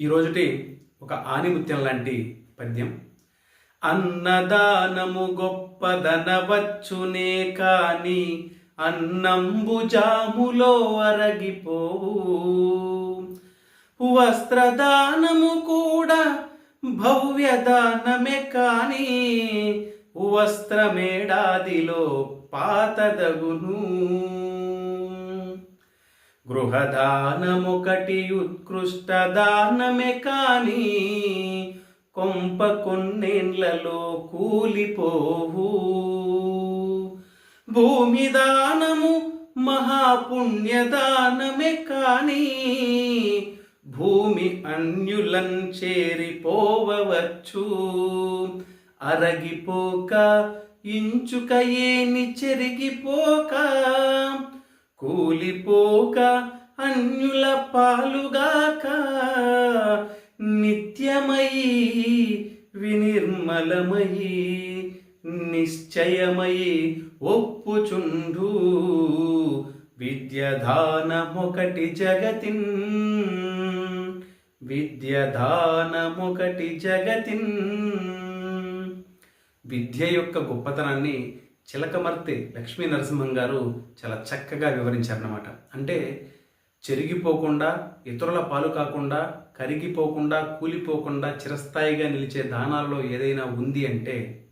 ఈరోజుటి ఒక ఆనిముత్యం లాంటి పద్యం. అన్నదానము గొప్పదనవచ్చునే కాని అన్నంబు జాములో అరగిపోవు. వస్త్రదానము కూడా భవ్యదానమే కాని వస్త్రమేడాదిలో పాతదగును. గృహదానమొకటి ఉత్కృష్ట దానమే కాని కొంప కొన్నేళ్ళలో కూలిపోవు. భూమి దానము మహాపుణ్యదానమే కాని భూమి అన్యులం చేరిపోవచ్చు అరగిపోక ఇంచుక ఏని చెరిగిపోక కూలిపోక అన్యుల పాలుగాక నిత్యమయీ వినిర్మలమయీ నిశ్చయమయీ ఒప్పుచుండు. విద్యధానమొకటి జగతిన్ విద్యధానమొకటి జగతిన్. విద్య యొక్క గొప్పతనాన్ని చిలకమర్తి లక్ష్మీ నరసింహం గారు చాలా చక్కగా వివరించారన్నమాట. అంటే చెరిగిపోకుండా ఇతరుల పాలు కాకుండా కరిగిపోకుండా కూలిపోకుండా చిరస్థాయిగా నిలిచే దానాలలో ఏదైనా ఉంది అంటే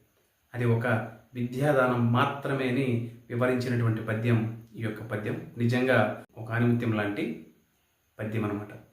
అది ఒక విద్యాదానం మాత్రమే అని వివరించినటువంటి పద్యం ఈ యొక్క పద్యం. నిజంగా ఒక ఆనిమిత్యం లాంటి పద్యం అనమాట